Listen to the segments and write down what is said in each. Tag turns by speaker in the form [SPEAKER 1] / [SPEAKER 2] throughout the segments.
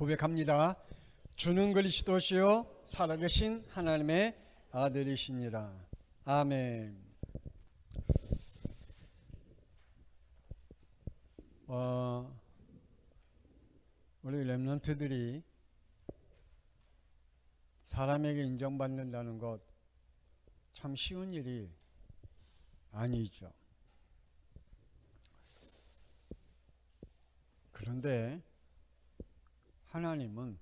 [SPEAKER 1] 고백합니다. 주는 그리스도시요 살아계신 하나님의 아들이시니라. 아멘. 어, 우리 랩런트들이 사람에게 인정받는다는 것 참 쉬운 일이 아니죠. 그런데 하나님은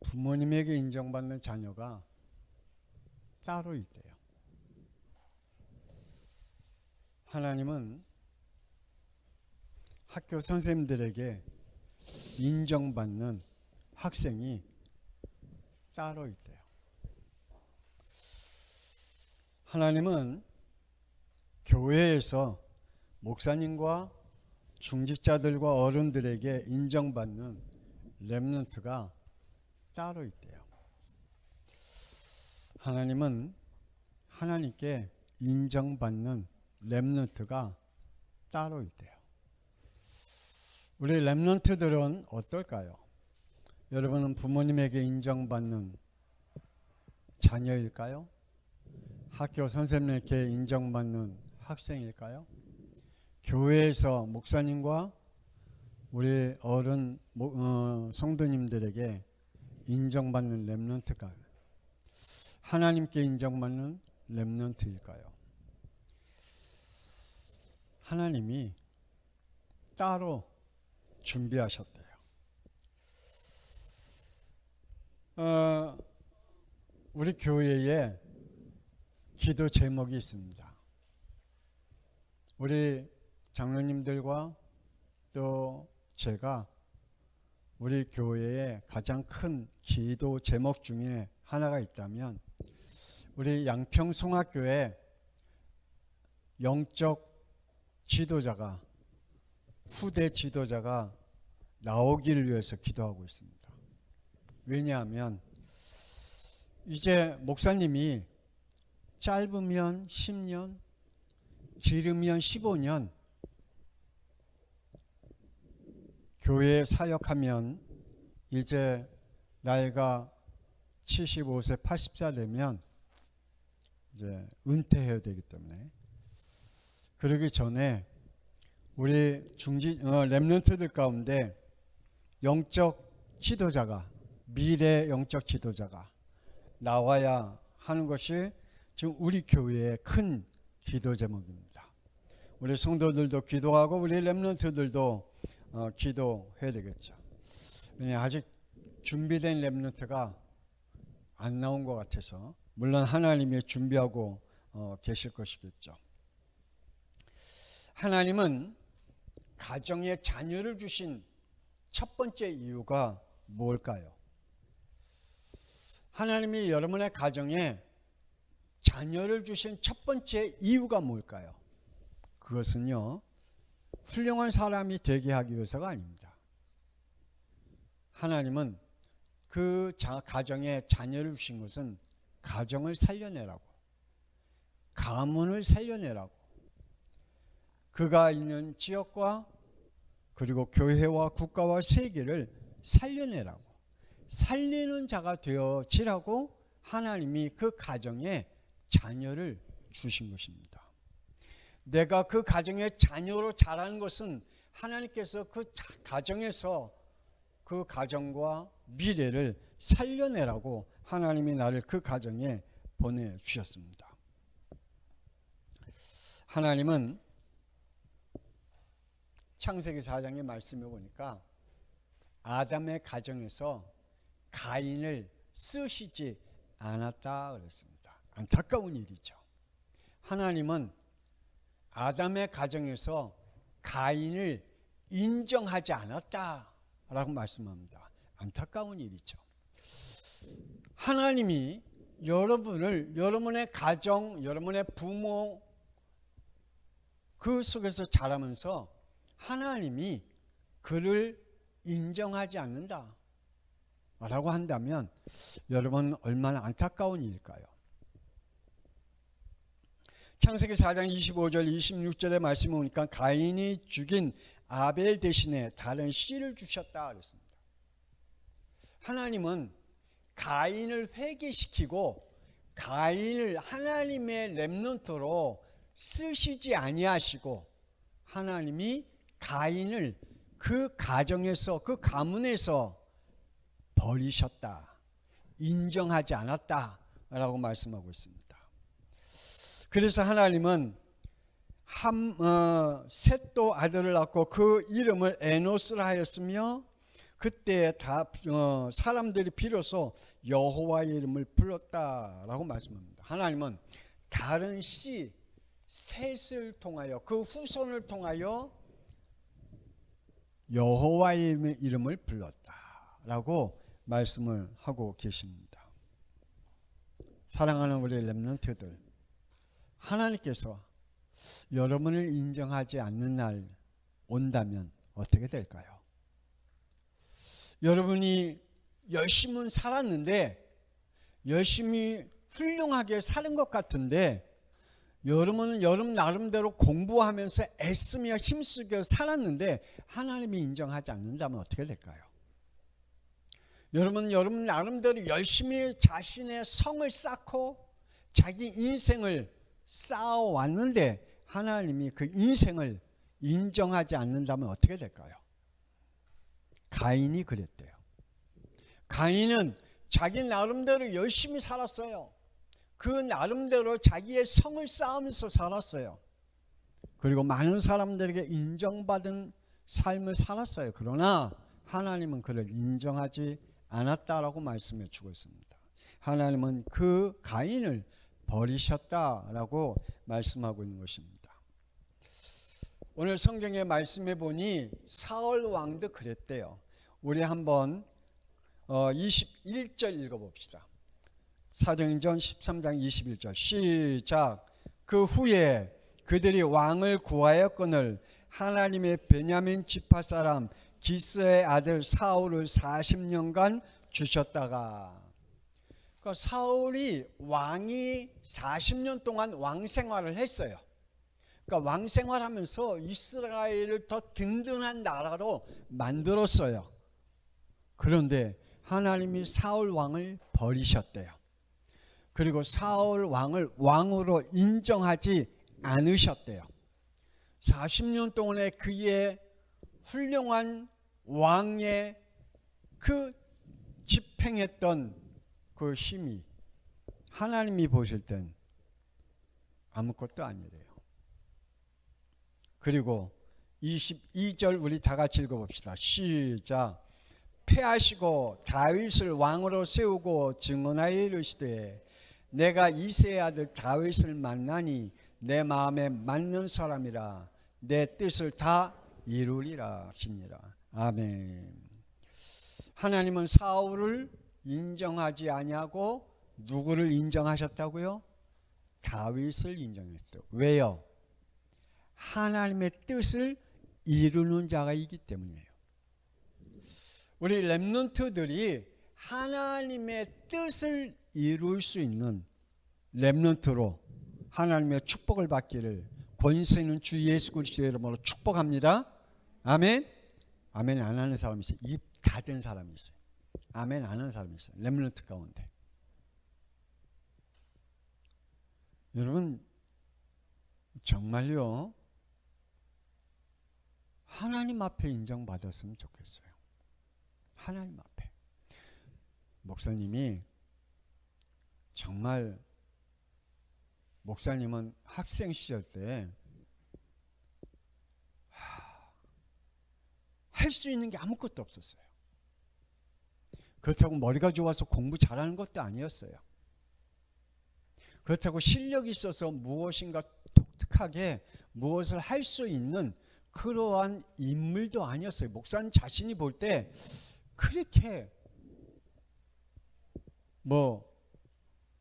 [SPEAKER 1] 부모님에게 인정받는 자녀가 따로 있대요. 하나님은 학교 선생님들에게 인정받는 학생이 따로 있대요. 하나님은 교회에서 목사님과 중직자들과 어른들에게 인정받는 렘넌트가 따로 있대요. 하나님은 하나님께 인정받는 렘넌트가 따로 있대요. 우리 렘넌트들은 어떨까요? 여러분은 부모님에게 인정받는 자녀일까요? 학교 선생님에게 인정받는 학생일까요? 교회에서 목사님과 우리 어른 모- 어, 성도님들에게 인정받는 렘넌트가 하나님께 인정받는 렘넌트일까요? 하나님이 따로 준비하셨대요. 어, 우리 교회에 기도 제목이 있습니다. 우리 장로님들과 또 제가 우리 교회의 가장 큰 기도 제목 중에 하나가 있다면 우리 양평 송학교에 영적 지도자가 후대 지도자가 나오기를 위해서 기도하고 있습니다. 왜냐하면 이제 목사님이 짧으면 10년, 길으면 15년 교회 사역하면 이제 나이가 75세, 80세 되면 이제 은퇴해야 되기 때문에 그러기 전에 우리 중지 어, 렘넌트들 가운데 영적 지도자가 미래 영적 지도자가 나와야 하는 것이 지금 우리 교회의 큰 기도 제목입니다. 우리 성도들도 기도하고 우리 렘넌트들도 어, 기도해야 되겠죠. 아직 준비된 렘넌트가 안 나온 것 같아서 물론 하나님이 준비하고 어, 계실 것이겠죠. 하나님은 가정에 자녀를 주신 첫 번째 이유가 뭘까요? 하나님이 여러분의 가정에 자녀를 주신 첫 번째 이유가 뭘까요? 그것은요, 훌륭한 사람이 되게 하기 위해서가 아닙니다. 하나님은 그 자, 가정에 자녀를 주신 것은 가정을 살려내라고, 가문을 살려내라고, 그가 있는 지역과 그리고 교회와 국가와 세계를 살려내라고, 살리는 자가 되어지라고 하나님이 그 가정에 자녀를 주신 것입니다. 내가 그 가정의 자녀로 자라는 것은 하나님께서 그 자- 가정에서 그 가정과 미래를 살려내라고 하나님이 나를 그 가정에 보내주셨습니다. 하나님은 창세기 4장의 말씀에 보니까 아담의 가정에서 가인을 쓰시지 않았다 그랬습니다. 안타까운 일이죠. 하나님은 아담의 가정에서 가인을 인정하지 않았다라고 말씀합니다. 안타까운 일이죠. 하나님이 여러분을 여러분의 가정, 여러분의 부모 그 속에서 자라면서 하나님이 그를 인정하지 않는다. 라고 한다면 여러분 얼마나 안타까운 일일까요? 창세기 4장 25절 26절의 말씀을 보니까 가인이 죽인 아벨 대신에 다른 씨를 주셨다 그랬습니다. 하나님은 가인을 회개시키고 가인을 하나님의 렘넌트로 쓰시지 아니하시고 하나님이 가인을 그 가정에서 그 가문에서 버리셨다. 인정하지 않았다라고 말씀하고 있습니다. 그래서 하나님은 한 어, 셋도 아들을 낳고 그 이름을 에노스라 하였으며 그때 다 어, 사람들이 비로소 여호와의 이름을 불렀다라고 말씀합니다. 하나님은 다른 씨 셋을 통하여 그 후손을 통하여 여호와의 이름을 불렀다라고 말씀을 하고 계십니다. 사랑하는 우리 렘넌트들 하나님께서 여러분을 인정하지 않는 날 온다면 어떻게 될까요? 여러분이 열심히 살았는데 열심히 훌륭하게 사는 것 같은데 여러분은 여러분 나름대로 공부하면서 애쓰며 힘쓰며 살았는데 하나님이 인정하지 않는다면 어떻게 될까요? 여러분 여러분 나름대로 열심히 자신의 성을 쌓고 자기 인생을 쌓아왔는데 하나님이 그 인생을 인정하지 않는다면 어떻게 될까요? 가인이 그랬대요. 가인은 자기 나름대로 열심히 살았어요. 그 나름대로 자기의 성을 쌓으면서 살았어요. 그리고 많은 사람들에게 인정받은 삶을 살았어요. 그러나 하나님은 그를 인정하지 않았다라고 말씀해 주고 있습니다. 하나님은 그 가인을 버리셨다라고 말씀하고 있는 것입니다. 오늘 성경에 말씀해 보니 사울 왕도 그랬대요. 우리 한번 21절 어, 읽어봅시다. 사도행전 13장 21절 시작 그 후에 그들이 왕을 구하였거늘 하나님의 베냐민 지파 사람 기스의 아들 사울을 40년간 주셨다가 그 사울이 왕이 40년 동안 왕 생활을 했어요. 그러니까 왕 생활하면서 이스라엘을 더 든든한 나라로 만들었어요. 그런데 하나님이 사울 왕을 버리셨대요. 그리고 사울 왕을 왕으로 인정하지 않으셨대요. 40년 동안에 그의 훌륭한 왕의 그 집행했던 그 힘이 하나님이 보실 땐 아무것도 아니래요. 그리고 22절 우리 다 같이 읽어봅시다. 시작. 패하시고 다윗을 왕으로 세우고 증언하여 이르시되 내가 이세의 아들 다윗을 만나니 내 마음에 맞는 사람이라 내 뜻을 다 이루리라 하시니라. 아멘. 하나님은 사울을 인정하지 아니하고 누구를 인정하셨다고요? 다윗을 인정했어요. 왜요? 하나님의 뜻을 이루는 자가 있기 때문이에요. 우리 렘넌트들이 하나님의 뜻을 이룰 수 있는 렘넌트로 하나님의 축복을 받기를 권세 있는 주 예수 그리스도의 이름으로 축복합니다. 아멘. 아멘 안 하는 사람이 있어요. 입 닫은 사람이 있어요. 아멘 안 하는 사람이 있어요. 렘넌트 가운데. 여러분 정말요. 하나님 앞에 인정받았으면 좋겠어요. 하나님 앞에. 목사님이 정말 목사님은 학생 시절 때 할 수 있는 게 아무것도 없었어요. 그렇다고 머리가 좋아서 공부 잘하는 것도 아니었어요. 그렇다고 실력이 있어서 무엇인가 독특하게 무엇을 할 수 있는 그러한 인물도 아니었어요. 목사님 자신이 볼 때 그렇게 뭐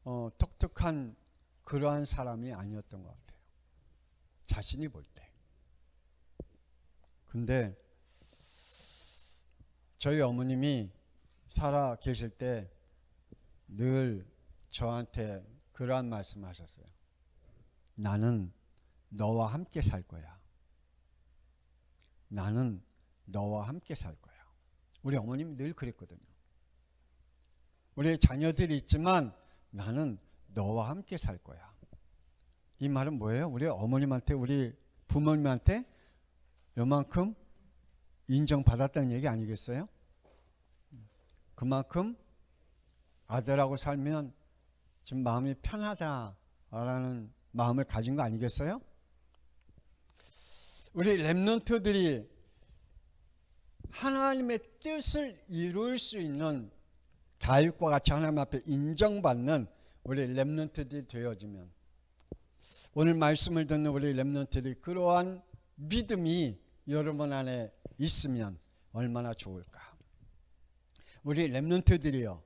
[SPEAKER 1] 어, 독특한 그러한 사람이 아니었던 것 같아요. 자신이 볼 때. 근데 저희 어머님이 살아 계실 때 늘 저한테 그러한 말씀 하셨어요. 나는 너와 함께 살 거야. 나는 너와 함께 살 거야. 우리 어머님이 늘 그랬거든요. 우리 자녀들이 있지만 나는 너와 함께 살 거야. 이 말은 뭐예요? 우리 어머님한테 우리 부모님한테 요만큼 인정받았다는 얘기 아니겠어요? 그만큼 아들하고 살면 좀 마음이 편하다라는 마음을 가진 거 아니겠어요? 우리 랩런트들이 하나님의 뜻을 이룰 수 있는 다윗과 같이 하나님 앞에 인정받는 우리 랩런트들이 되어지면 오늘 말씀을 듣는 우리 랩런트들이 그러한 믿음이 여러분 안에 있으면 얼마나 좋을까? 우리 랩런트들이요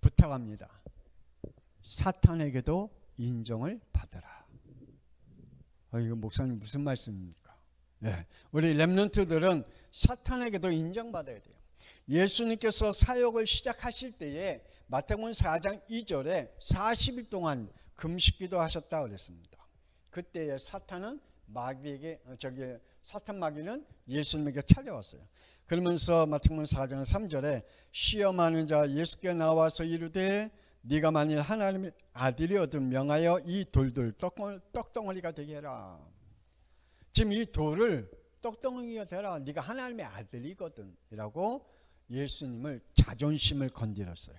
[SPEAKER 1] 부탁합니다. 사탄에게도 인정을 받아라. 어, 이거 목사님 무슨 말씀입니까? 네, 우리 렘넌트들은 사탄에게도 인정받아야 돼요. 예수님께서 사역을 시작하실 때에 마태복음 4장 2절에 40일 동안 금식기도 하셨다 그랬습니다. 그때에 사탄은 마귀에게 어, 저기 사탄 마귀는 예수님에게 찾아왔어요. 그러면서 마태복음 4장 3절에 시험하는 자 예수께 나와서 이르되 네가 만일 하나님의 아들이어도 명하여 이 돌들 떡덩어리가 되게 해라. 지금 이 돌을 떡덩어리가 되라. 네가 하나님의 아들이거든이라고 예수님을 자존심을 건드렸어요.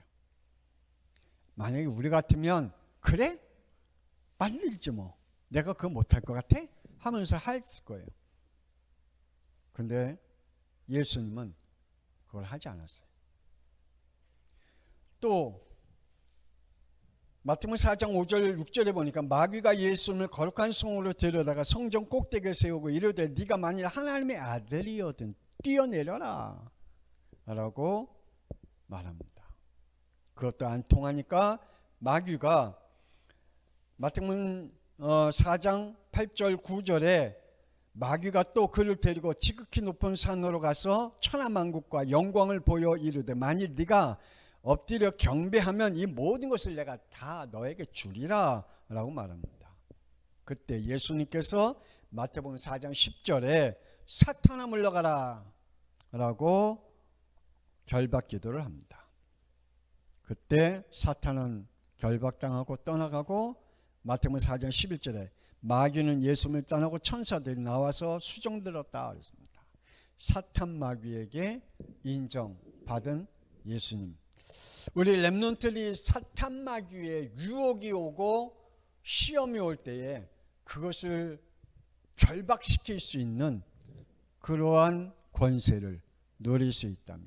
[SPEAKER 1] 만약에 우리 같으면 그래 만들지 뭐 내가 그거 못할 것 같아 하면서 했을 거예요. 근데 예수님은 그걸 하지 않았어요. 또 마태복음 4장 5절 6절에 보니까 마귀가 예수님을 거룩한 성으로 데려다가 성전 꼭대기에 세우고 이르되 네가 만일 하나님의 아들이거든 뛰어내려라 라고 말합니다. 그것도 안 통하니까 마귀가 마태복음 4장 8절 9절에 마귀가 또 그를 데리고 지극히 높은 산으로 가서 천하만국과 영광을 보여 이르되 만일 네가 엎드려 경배하면 이 모든 것을 내가 다 너에게 주리라 라고 말합니다. 그때 예수님께서 마태복음 4장 10절에 사탄아 물러가라 라고 결박 기도를 합니다. 그때 사탄은 결박당하고 떠나가고 마태복음 4장 11절에 마귀는 예수님을 떠나고 천사들이 나와서 수종들었다 그랬습니다. 사탄 마귀에게 인정받은 예수님 우리 랩론들이 사탄 마귀의 유혹이 오고 시험이 올 때에 그것을 결박시킬 수 있는 그러한 권세를 누릴 수 있다면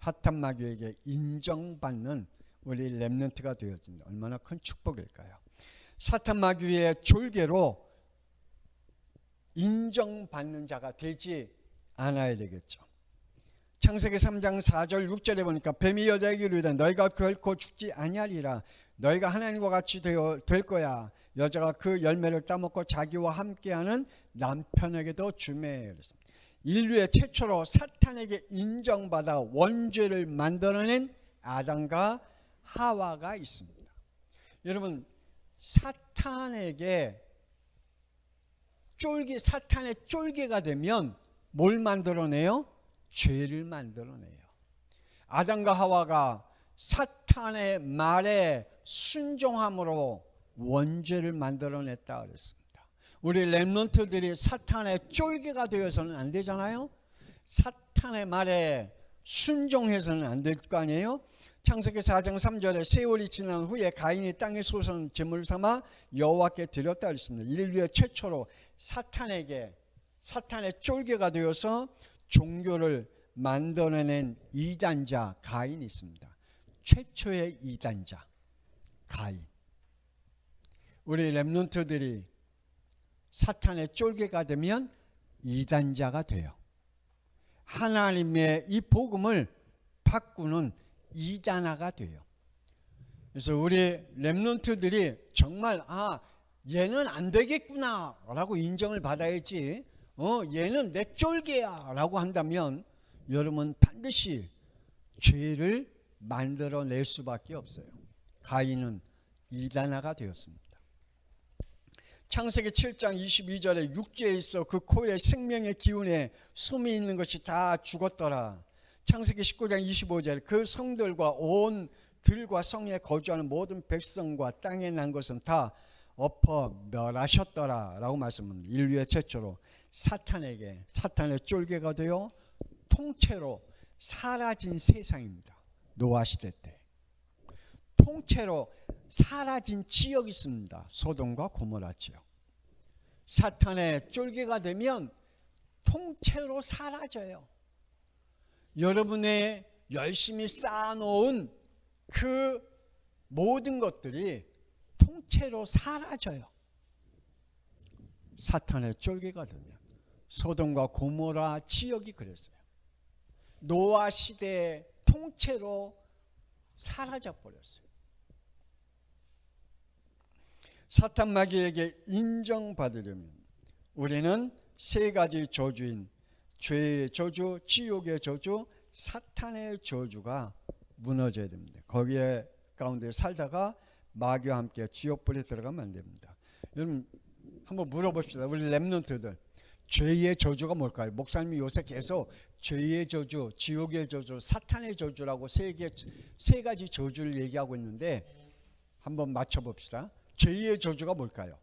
[SPEAKER 1] 사탄 마귀에게 인정받는 우리 랩런트가 되어진다. 얼마나 큰 축복일까요? 사탄 마귀의 졸개로 인정받는 자가 되지 않아야 되겠죠. 창세기 3장 4절 6절에 보니까 뱀이 여자에게 이르되 너희가 결코 죽지 아니하리라 너희가 하나님과 같이 되어 될 거야 여자가 그 열매를 따먹고 자기와 함께하는 남편에게도 주매 인류의 최초로 사탄에게 인정받아 원죄를 만들어낸 아담과 하와가 있습니다. 여러분 사탄에게 쫄개 사탄의 쫄개가 되면 뭘 만들어내요? 죄를 만들어내요. 아담과 하와가 사탄의 말에 순종함으로 원죄를 만들어냈다 그랬습니다. 우리 랩런트들이 사탄의 쫄개가 되어서는 안 되잖아요. 사탄의 말에 순종해서는 안 될 거 아니에요. 창세기 4장 3절에 세월이 지난 후에 가인이 땅에 솟은 제물 삼아 여호와께 드렸다 그랬습니다. 인류의 최초로 사탄에게 사탄의 쫄개가 되어서 종교를 만들어낸 이단자 가인이 있습니다. 최초의 이단자 가인. 우리 랩런트들이 사탄의 쫄개가 되면 이단자가 돼요. 하나님의 이 복음을 바꾸는 이단아가 돼요. 그래서 우리 랩런트들이 정말 아 얘는 안 되겠구나라고 인정을 받아야지 어, 얘는 내 쫄개야 라고 한다면 여러분 반드시 죄를 만들어낼 수밖에 없어요. 가인은 이단아가 되었습니다. 창세기 7장 22절에 육지에 있어 그 코에 생명의 기운에 숨이 있는 것이 다 죽었더라. 창세기 19장 25절 그 성들과 온 들과 성에 거주하는 모든 백성과 땅에 난 것은 다 엎어 멸하셨더라라고 말씀합니다. 인류의 최초로 사탄에게 사탄의 쫄개가 되어 통째로 사라진 세상입니다. 노아 시대 때 통째로 사라진 지역이 있습니다. 소돔과 고모라 지역. 사탄의 쫄개가 되면 통째로 사라져요. 여러분의 열심히 쌓아놓은 그 모든 것들이 통째로 사라져요. 사탄의 쫄개가 되면 소돔과 고모라 지역이 그랬어요. 노아 시대에 통째로 사라져 버렸어요. 사탄 마귀에게 인정받으려면 우리는 세 가지 저주인 죄의 저주, 지옥의 저주, 사탄의 저주가 무너져야 됩니다. 거기에 가운데 살다가 마귀와 함께 지옥불에 들어가면 안 됩니다. 여러분 한번 물어봅시다. 우리 랩런트들 죄의 저주가 뭘까요? 목사님이 요새 계속 죄의 저주, 지옥의 저주, 사탄의 저주라고 세, 개, 세 가지 저주를 얘기하고 있는데 한번 맞춰봅시다. 죄의 저주가 뭘까요?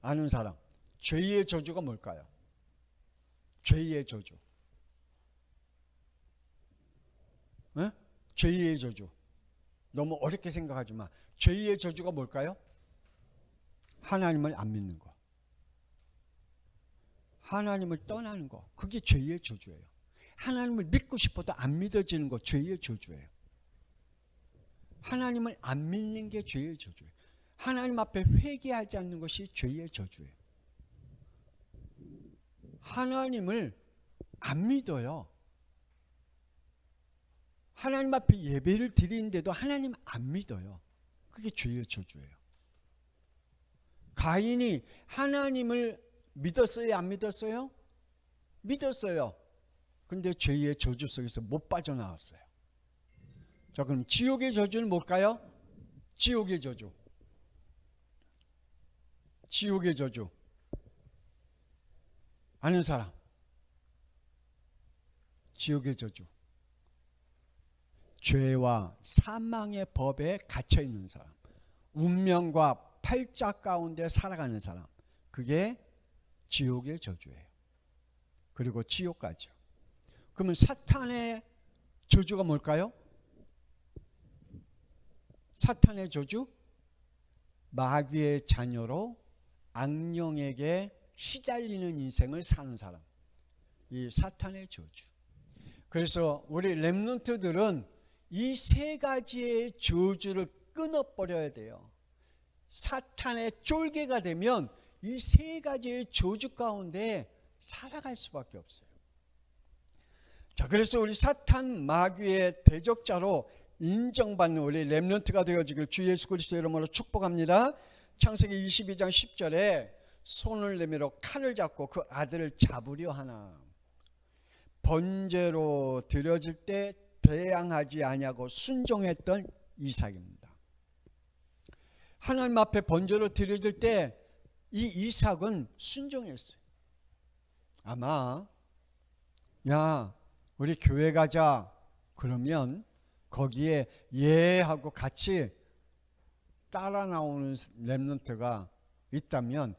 [SPEAKER 1] 아는 사람. 죄의 저주가 뭘까요? 죄의 저주. 에? 죄의 저주. 너무 어렵게 생각하지 마. 죄의 저주가 뭘까요? 하나님을 안 믿는 거. 하나님을 떠나는 거. 그게 죄의 저주예요. 하나님을 믿고 싶어도 안 믿어지는 거 죄의 저주예요. 하나님을 안 믿는 게 죄의 저주예요. 하나님 앞에 회개하지 않는 것이 죄의 저주예요. 하나님을 안 믿어요. 하나님 앞에 예배를 드리는데도 하나님 안 믿어요. 그게 죄의 저주예요. 가인이 하나님을 믿었어요? 안 믿었어요? 믿었어요. 근데 죄의 저주 속에서 못 빠져나왔어요. 자, 그럼 지옥의 저주는 뭘까요? 지옥의 저주. 지옥의 저주. 아는 사람. 지옥의 저주. 죄와 사망의 법에 갇혀 있는 사람. 운명과 팔자 가운데 살아가는 사람. 그게 지옥의 저주예요. 그리고 지옥까지요. 그러면 사탄의 저주가 뭘까요? 사탄의 저주? 마귀의 자녀로 악령에게 시달리는 인생을 사는 사람. 이 사탄의 저주. 그래서 우리 렘넌트들은 이 세 가지의 저주를 끊어버려야 돼요. 사탄의 쫄개가 되면 이 세 가지의 저주 가운데 살아갈 수밖에 없어요. 자, 그래서 우리 사탄 마귀의 대적자로 인정받는 우리 렘넌트가 되어지길 주 예수 그리스도 이름으로 축복합니다. 창세기 22장 10절에 손을 내밀어 칼을 잡고 그 아들을 잡으려 하나 번제로 드려질 때 대항하지 아니하고 순종했던 이삭입니다. 하나님 앞에 번제로 드려질 때 이 이삭은 순종했어요. 아마 야 우리 교회 가자 그러면 거기에 예 하고 같이 따라 나오는 랩런트가 있다면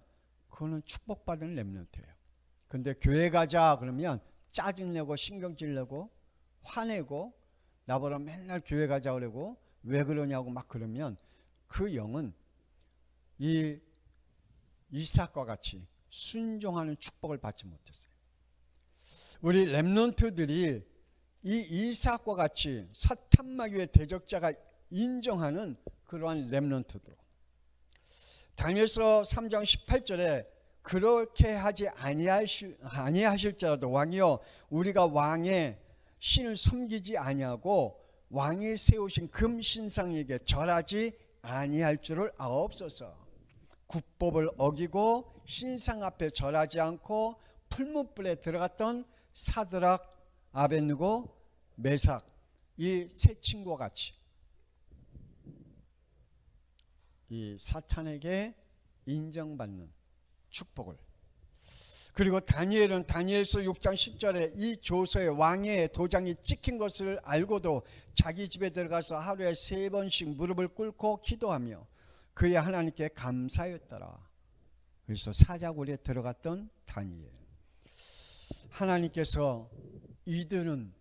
[SPEAKER 1] 그거는 축복받은 랩런트예요. 근데 교회 가자 그러면 짜증내고 신경질 내고 화내고 나보러 맨날 교회 가자 그러고 왜 그러냐고 막 그러면 그 영은 이 이삭과 같이 순종하는 축복을 받지 못했어요. 우리 렘넌트들이 이 이삭과 같이 사탄마귀의 대적자가 인정하는 그러한 렘넌트들. 다니엘서 3장 18절에 그렇게 하지 아니하실, 아니하실지라도 왕이여 우리가 왕의 신을 섬기지 아니하고 왕이 세우신 금 신상에게 절하지 아니할 줄을 아옵소서. 국법을 어기고 신상 앞에 절하지 않고 풀무불에 들어갔던 사드락, 아벤누고, 메삭 이 세 친구와 같이 이 사탄에게 인정받는 축복을 그리고 다니엘은 다니엘서 6장 10절에 이 조서에 왕의 도장이 찍힌 것을 알고도 자기 집에 들어가서 하루에 세 번씩 무릎을 꿇고 기도하며 그의 하나님께 감사했더라. 그래서 사자굴에 들어갔던 다니엘. 하나님께서 이들은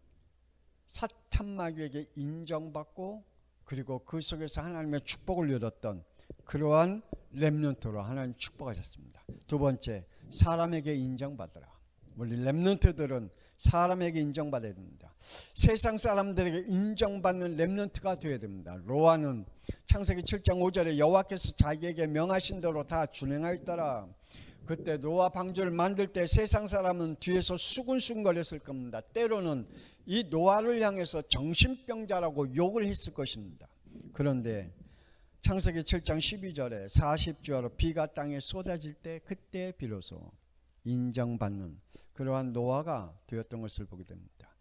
[SPEAKER 1] 사탄마귀에게 인정받고 그리고 그 속에서 하나님의 축복을 누렸던 그러한 렘넌트로 하나님 축복하셨습니다. 두 번째, 사람에게 인정받으라. 우리 렘넌트들은 사람에게 인정받아야 됩니다. 세상 사람들에게 인정받는 렘넌트가 되어야 됩니다. 로아는 창세기 7장 5절에 여호와께서 자기에게 명하신 대로 다 준행하였더라. 그때 노아 방주를 만들 때 세상 사람은 뒤에서 수근수근거렸을 겁니다. 때로는 이 노아를 향해서 정신병자라고 욕을 했을 것입니다. 그런데 창세기 7장 12절에 40주야로 비가 땅에 쏟아질 때 그때 비로소 인정받는 그러한 노아가 되었던 것을 보게 됩니다.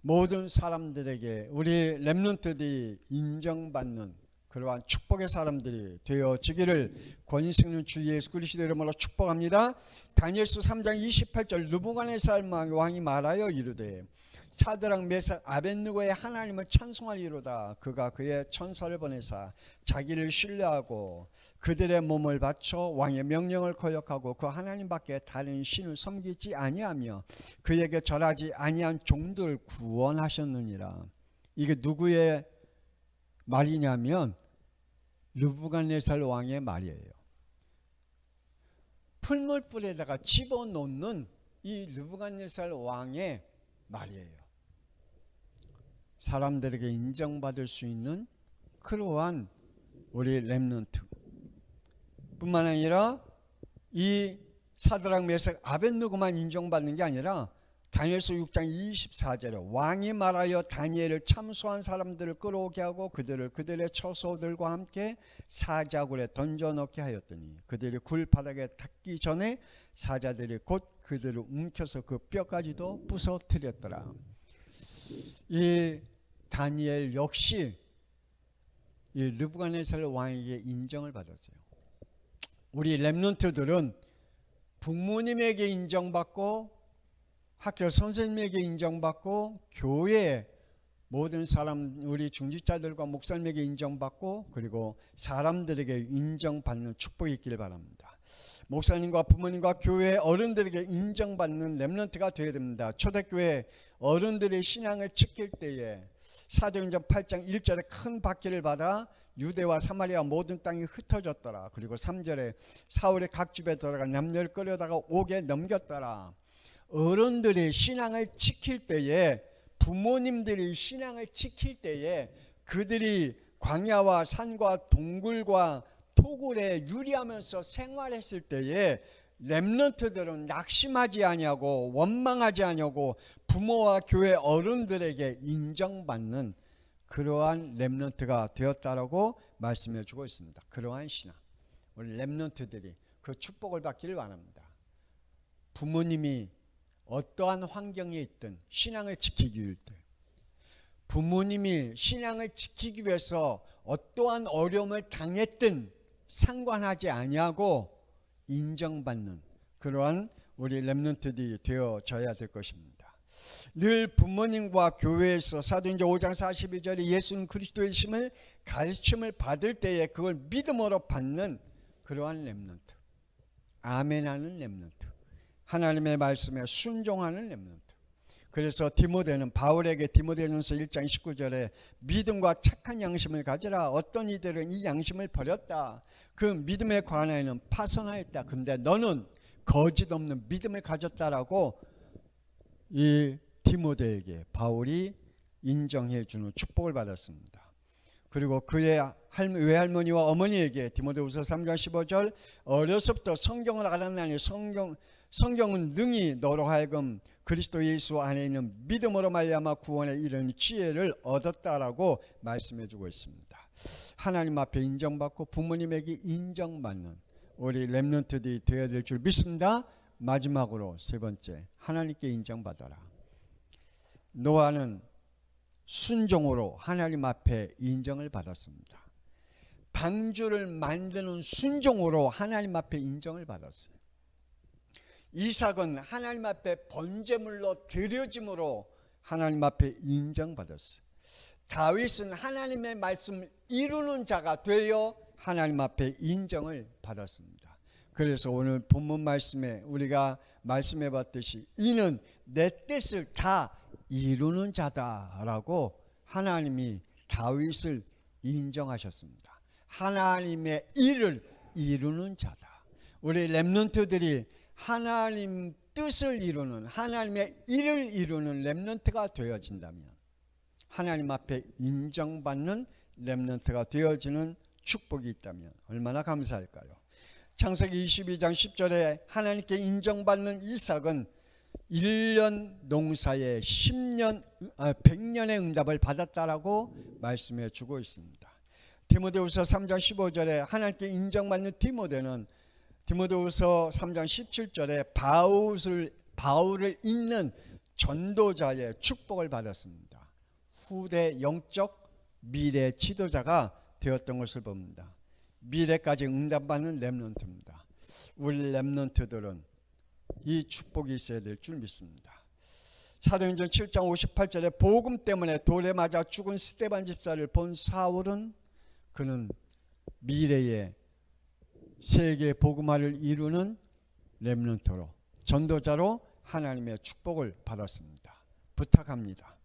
[SPEAKER 1] 모든 사람들에게 우리 렘넌트들이 인정받는 그러한 축복의 사람들이 되어지기를 권위생는 주 예수 그리스도 이름으로 축복합니다. 다니엘서 3장 28절 누부갓네살 왕이 말하여 이르되 사드락 메삭 아벤누고의 하나님을 찬송하리로다 그가 그의 천사를 보내사 자기를 신뢰하고 그들의 몸을 바쳐 왕의 명령을 거역하고 그 하나님밖에 다른 신을 섬기지 아니하며 그에게 절하지 아니한 종들 구원하셨느니라 이게 누구의 말이냐면 르부간네살 왕의 말이에요. 풀물불에다가 집어넣는 이 르부간네살 왕의 말이에요. 사람들에게 인정받을 수 있는 그러한 우리 렘넌트 뿐만 아니라 이 사드락 메삭 아벤누고만 인정받는 게 아니라 다니엘서 6장 24절에 왕이 말하여 다니엘을 참소한 사람들을 끌어오게 하고 그들을 그들의 처소들과 함께 사자굴에 던져넣게 하였더니 그들이 굴 바닥에 닿기 전에 사자들이 곧 그들을 움켜서 그 뼈까지도 부서뜨렸더라. 이 다니엘 역시 이 르부간네살 왕에게 인정을 받았어요. 우리 렘넌트들은 부모님에게 인정받고 학교 선생님에게 인정받고 교회 모든 사람 우리 중직자들과 목사님에게 인정받고 그리고 사람들에게 인정받는 축복이 있기를 바랍니다. 목사님과 부모님과 교회 어른들에게 인정받는 렘넌트가 되어야 됩니다. 초대교회 어른들의 신앙을 지킬 때에 사도행전 8장 1절에 큰 박해를 받아 유대와 사마리아 모든 땅이 흩어졌더라. 그리고 3절에 사울의 각 집에 들어가 남녀를 끌려다가 옥에 넘겼더라. 어른들의 신앙을 지킬 때에 부모님들이 신앙을 지킬 때에 그들이 광야와 산과 동굴과 토굴에 유리하면서 생활했을 때에 렘넌트들은 낙심하지 아니하고 원망하지 아니하고 부모와 교회 어른들에게 인정받는 그러한 렘넌트가 되었다라고 말씀해 주고 있습니다. 그러한 신앙. 우리 렘넌트들이 그 축복을 받기를 원합니다. 부모님이 어떠한 환경에 있든 신앙을 지키기 위해 부모님이 신앙을 지키기 위해서 어떠한 어려움을 당했든 상관하지 아니하고 인정받는 그러한 우리 렘넌트들이 되어져야 될 것입니다. 늘 부모님과 교회에서 사도행전 5장 42절에 예수는 그리스도의 심을 가르침을 받을 때에 그걸 믿음으로 받는 그러한 렘넌트. 아멘하는 렘넌트. 하나님의 말씀에 순종하는 렘넌트. 그래서 디모데는 바울에게 디모데전서 1장 19절에 믿음과 착한 양심을 가지라. 어떤 이들은 이 양심을 버렸다. 그 믿음에 관하여는 파선하였다. 근데 너는 거짓 없는 믿음을 가졌다라고 이 디모데에게 바울이 인정해 주는 축복을 받았습니다. 그리고 그의 외할머니와 어머니에게 디모데후서 3장 15절 어려서부터 성경을 알았나니 성경 성경은 능히 너로 하여금 그리스도 예수 안에 있는 믿음으로 말미암아 구원에 이르는 지혜를 얻었다라고 말씀해 주고 있습니다. 하나님 앞에 인정받고 부모님에게 인정받는 우리 렘넌트들이 되어야 될 줄 믿습니다. 마지막으로 세 번째 하나님께 인정받아라. 노아는 순종으로 하나님 앞에 인정을 받았습니다. 방주를 만드는 순종으로 하나님 앞에 인정을 받았어요. 이삭은 하나님 앞에 번제물로 드려짐으로 하나님 앞에 인정받았어요. 다윗은 하나님의 말씀을 이루는 자가 되어 하나님 앞에 인정을 받았습니다. 그래서 오늘 본문 말씀에 우리가 말씀해 봤듯이 이는 내 뜻을 다 이루는 자다라고 하나님이 다윗을 인정하셨습니다. 하나님의 일을 이루는 자다. 우리 렘넌트들이 하나님 뜻을 이루는 하나님의 일을 이루는 렘넌트가 되어진다면 하나님 앞에 인정받는 렘넌트가 되어지는 축복이 있다면 얼마나 감사할까요? 창세기 22장 10절에 하나님께 인정받는 이삭은 1년 농사에 10년, 아, 100년의 응답을 받았다라고 말씀해 주고 있습니다. 디모데후서 3장 15절에 하나님께 인정받는 디모데는 디모데후서 3장 17절에 바울을 바울을 잇는 전도자의 축복을 받았습니다. 후대 영적 미래 지도자가 되었던 것을 봅니다. 미래까지 응답받는 렘넌트입니다. 우리 렘넌트들은 이 축복이 있어야 될 줄 믿습니다. 사도행전 7장 58절에 복음 때문에 돌에 맞아 죽은 스테반 집사를 본 사울은 그는 미래의 세계 복음화를 이루는 렘넌트로 전도자로 하나님의 축복을 받았습니다. 부탁합니다.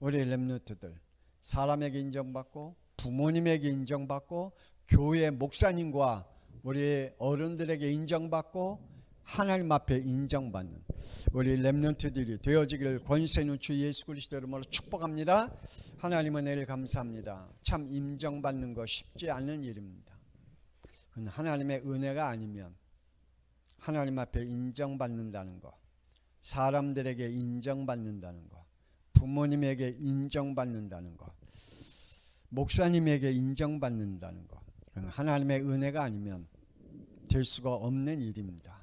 [SPEAKER 1] 우리 렘넌트들 사람에게 인정받고 부모님에게 인정받고 교회 목사님과 우리 어른들에게 인정받고 하나님 앞에 인정받는 우리 렘넌트들이 되어지기를 권세 있는 주 예수 그리스도 이름으로 축복합니다. 하나님은 내일 감사합니다. 참 인정받는 거 쉽지 않은 일입니다. 하나님의 은혜가 아니면 하나님 앞에 인정받는다는 거, 사람들에게 인정받는다는 거, 부모님에게 인정받는다는 거, 목사님에게 인정받는다는 거, 그건 하나님의 은혜가 아니면 될 수가 없는 일입니다.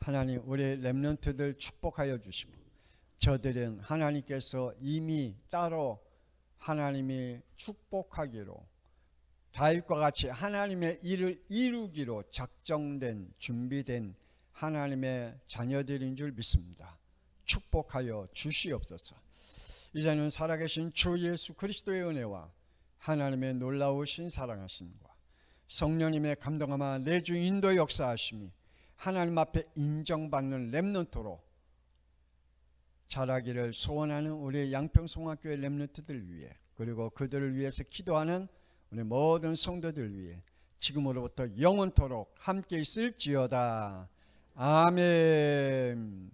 [SPEAKER 1] 하나님 우리 렘넌트들 축복하여 주시고 저들은 하나님께서 이미 따로 하나님이 축복하기로 다윗과 같이 하나님의 일을 이루기로 작정된 준비된 하나님의 자녀들인 줄 믿습니다. 축복하여 주시옵소서. 이제는 살아계신 주 예수 그리스도의 은혜와 하나님의 놀라우신 사랑하심과 성령님의 감동하마 내주 인도 역사하심이 하나님 앞에 인정받는 렘넌트로 자라기를 소원하는 우리 양평송학교의 렘넌트들 위해 그리고 그들을 위해서 기도하는 우리 모든 성도들 위해 지금으로부터 영원토록 함께 있을지어다. 아멘.